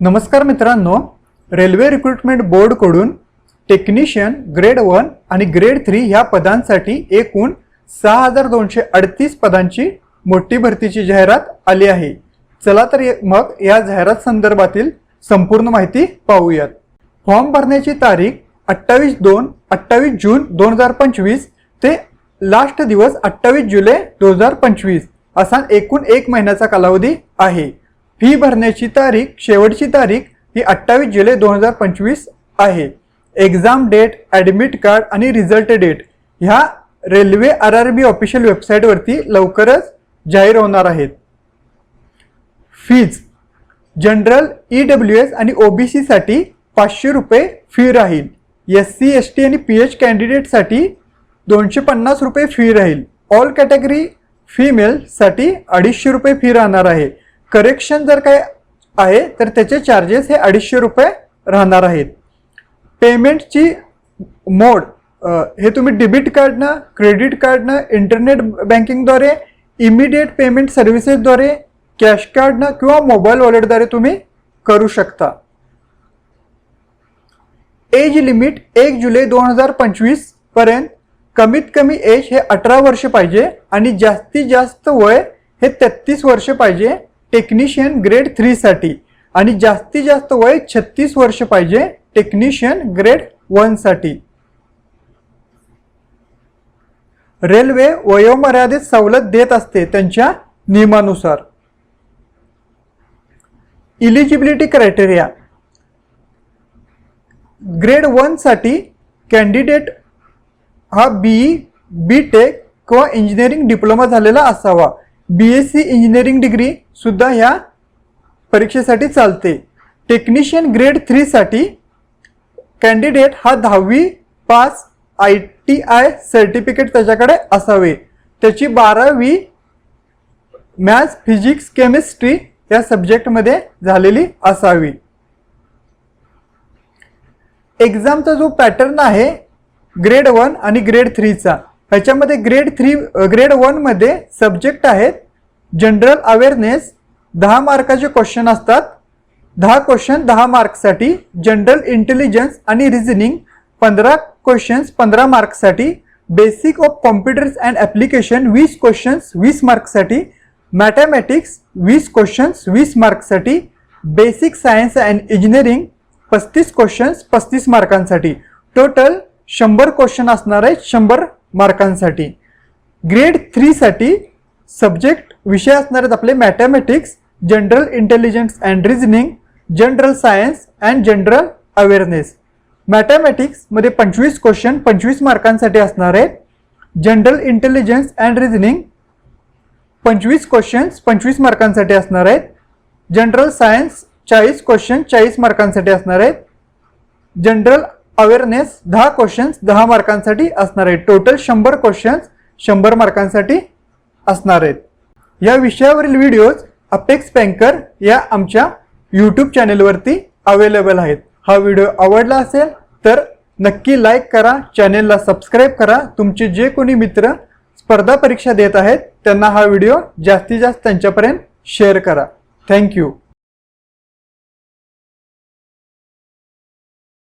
नमस्कार मित्रांनो railway recruitment बोर्डकडून टेक्निशियन ग्रेड वन आणि ग्रेड थ्री ह्या पदांसाठी एकूण सहा हजार दोनशे अडतीस पदांची मोठी भरतीची जाहिरात आली आहे. चला तर मग या जाहिरात संदर्भातील संपूर्ण माहिती पाहूयात. फॉर्म भरण्याची तारीख अठ्ठावीस दोन अठ्ठावीस जून दोन हजार पंचवीस ते लास्ट दिवस अठ्ठावीस जुलै दोन हजार पंचवीस असा एकूण एक महिन्याचा कालावधी आहे. फी भरण्याची तारीख शेवटची तारीख ही अठ्ठावीस जुलै दोन हजार पंचवीस आहे. एक्झाम डेट ॲडमिट कार्ड आणि रिझल्ट डेट ह्या railway R R B official वेबसाईटवरती लवकरच जाहीर होणार आहेत. Fees general E W S आणि ओबीसीसाठी पाचशे रुपये फी राहील. एस सी एस टी आणि पी एच कॅन्डिडेटसाठी दोनशे पन्नास रुपये फी राहील. ऑल कॅटेगरी फिमेलसाठी अडीचशे रुपये फी राहणार आहे. करेक्शन जर काय आहे तर त्याचे चार्जेस हे अडीचशे रुपये राहणार आहेत. पेमेंटची मोड हे तुम्ही डेबिट कार्डनं क्रेडिट कार्डनं इंटरनेट बँकिंगद्वारे इमिडिएट पेमेंट सर्व्हिसेसद्वारे कॅश कार्डनं किंवा मोबाईल वॉलेटद्वारे तुम्ही करू शकता. एज लिमिट एक जुलै दोन हजार पंचवीसपर्यंत कमीत कमी एज हे अठरा वर्ष पाहिजे आणि जास्तीत जास्त वय हे तेहतीस वर्ष पाहिजे. टेक्निशियन ग्रेड थ्रीसाठी आणि जास्तीत जास्त वय छत्तीस वर्ष पाहिजे टेक्निशियन ग्रेड वनसाठी रेल्वे वयोमर्यादेत सवलत देत असते त्यांच्या नियमानुसार. इलिजिबिलिटी क्रायटेरिया ग्रेड वनसाठी कॅन्डिडेट हा बीई बी टेक किंवा इंजिनिअरिंग डिप्लोमा झालेला असावा. B S C engineering degree सुद्धा ह्या परीक्षेसाठी चालते. टेक्निशियन ग्रेड थ्रीसाठी कॅन्डिडेट हा दहावी pass I T I certificate त्याच्याकडे असावे. त्याची बारावी मॅथ्स फिजिक्स केमिस्ट्री या सब्जेक्टमध्ये झालेली असावी. एक्झामचा जो पॅटर्न आहे ग्रेड वन आणि ग्रेड थ्रीचा ह्याच्यामध्ये ग्रेड थ्री ग्रेड वनमध्ये सब्जेक्ट आहेत जनरल अवेअरनेस दहा मार्काचे क्वेश्चन असतात. दहा क्वेश्चन दहा मार्क्ससाठी जनरल इंटेलिजन्स आणि रिझनिंग पंधरा क्वेश्चन्स पंधरा मार्क्ससाठी basic of computers and application वीस क्वेश्चन्स वीस मार्क्ससाठी मॅथमॅटिक्स वीस क्वेश्चन्स वीस मार्क्ससाठी बेसिक सायन्स अँड इंजिनिअरिंग पस्तीस क्वेश्चन्स पस्तीस मार्कांसाठी. टोटल शंभर क्वेश्चन असणार आहेत शंभर मार्कांसाठी. ग्रेड थ्रीसाठी सब्जेक्ट विषय असणार आहेत आपले mathematics general intelligence and reasoning general science and general awareness मॅथमॅटिक्समध्ये पंचवीस क्वेश्चन पंचवीस मार्कांसाठी असणार आहेत. जनरल इंटेलिजन्स अँड रिझनिंग पंचवीस क्वेश्चन्स पंचवीस मार्कांसाठी असणार आहेत. जनरल सायन्स चाळीस क्वेश्चन चाळीस मार्कांसाठी असणार आहेत. जनरल अवेअरनेस दहा क्वेश्चन्स दहा मार्कांसाठी असणार आहेत. टोटल शंभर क्वेश्चन्स शंभर मार्कांसाठी असणार आहेत. या विषयावरील व्हिडिओज अपेक्स बँकर या आमच्या यूट्यूब चॅनेलवरती अवेलेबल आहेत. हा व्हिडिओ आवडला असेल तर नक्की लाईक करा चॅनेलला सबस्क्राईब करा. तुमचे जे कोणी मित्र स्पर्धा परीक्षा देत आहेत त्यांना हा व्हिडिओ जास्तीत जास्त त्यांच्यापर्यंत शेअर करा. थँक्यू